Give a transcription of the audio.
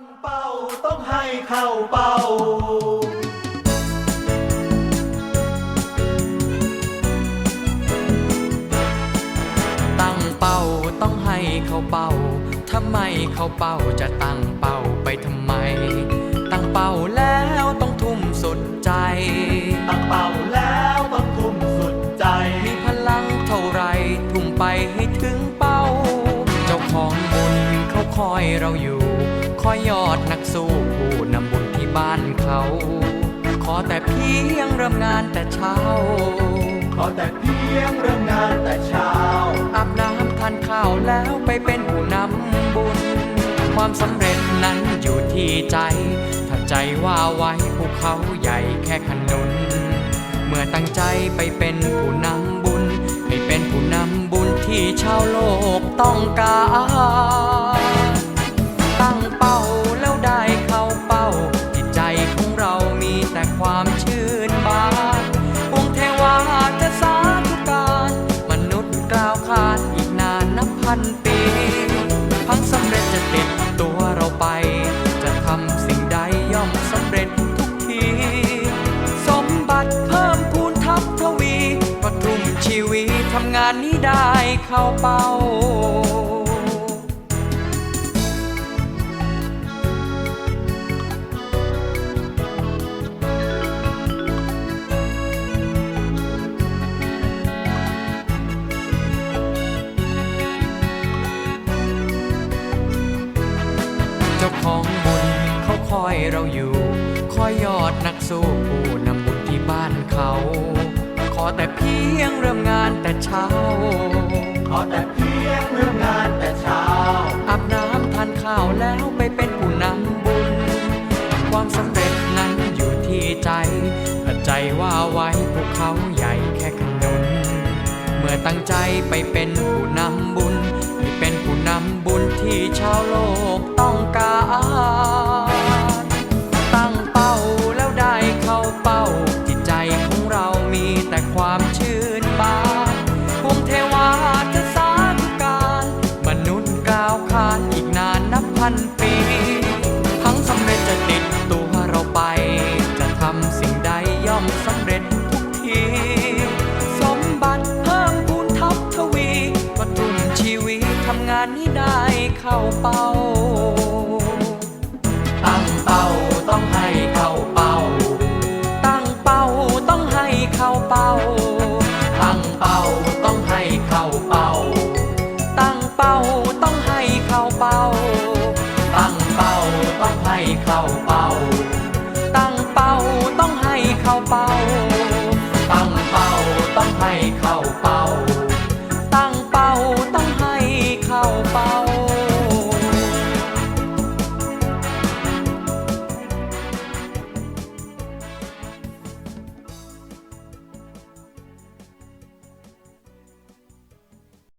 ตั้งเป้าต้องให้เข้าเป้า ตั้งเป้าต้องให้เข้าเป้าถ้าไม่เข้าเป้าจะตั้งเป้าไปทำไม ตั้งเป้าแล้วต้องทุ่มสุดใจ ตั้งเป้าแล้วต้องทุ่มสุดใจ มีพลังเท่าไรทุ่มไปให้ถึงเป้า เจ้าของบุญเขาคอยเราอยู่ คอยยอดนักสู้ผู้นำบุญที่บ้านเขา ขอแต่เพียงเริ่มงานแต่เช้า ขอแต่เพียงเริ่มงานแต่เช้า อาบน้ำทานข้าวแล้วไปเป็นผู้นำบุญ ความสำเร็จนั้นอยู่ที่ใจ ถ้าใจว่าไว้ภูเขาใหญ่แค่ขนุน เมื่อตั้งใจไปเป็นผู้นำบุญ ให้เป็นผู้นำบุญที่ชาวโลกต้องการ ความชื่นบานองค์เทวาจะสาธุการ มนุษย์กล่าวขานอีกนานนับพันปีพังสำเร็จจะติดตัวเราไป จะทำสิ่งใดย่อมสำเร็จทุกที สมบัติเพิ่มพูนทับทวีก็ทุ่มชีวิตทำงานนี้ได้เข้าเป้าาของบุญเขาคอยเราอยู่ คอยยอดนักสู้ผู้นำบุญที่บ้านเขา ขอแต่เพียงเริ่มงานแต่เช้า ขอแต่เพียงเริ่มงานแต่เช้า อาบน้ำทานข้าวแล้วไปเป็นผู้นำบุญ ความสำเร็จนั้นอยู่ที่ใจถ้าใจว่าไว้ภูเขาใหญ่แค่ขนุน เมื่อตั้งใจไปเป็นผู้นำบุญให้เป็นผู้นำบุญที่ชาวโลกต้องการาวคานอีกนานนับพันปี ทั้งสำเร็จจะติดตัวเราไป จะทำสิ่งใดย่อมสำเร็จทุกที สมบัติเพิ่มพูนทับทวีก็ทุ่มชีวิตทำงานนี้ได้เข้าเป้า เป้าเป้าตั้งเป้าต้องให้เขาเป้าตั้งเป้าต้องให้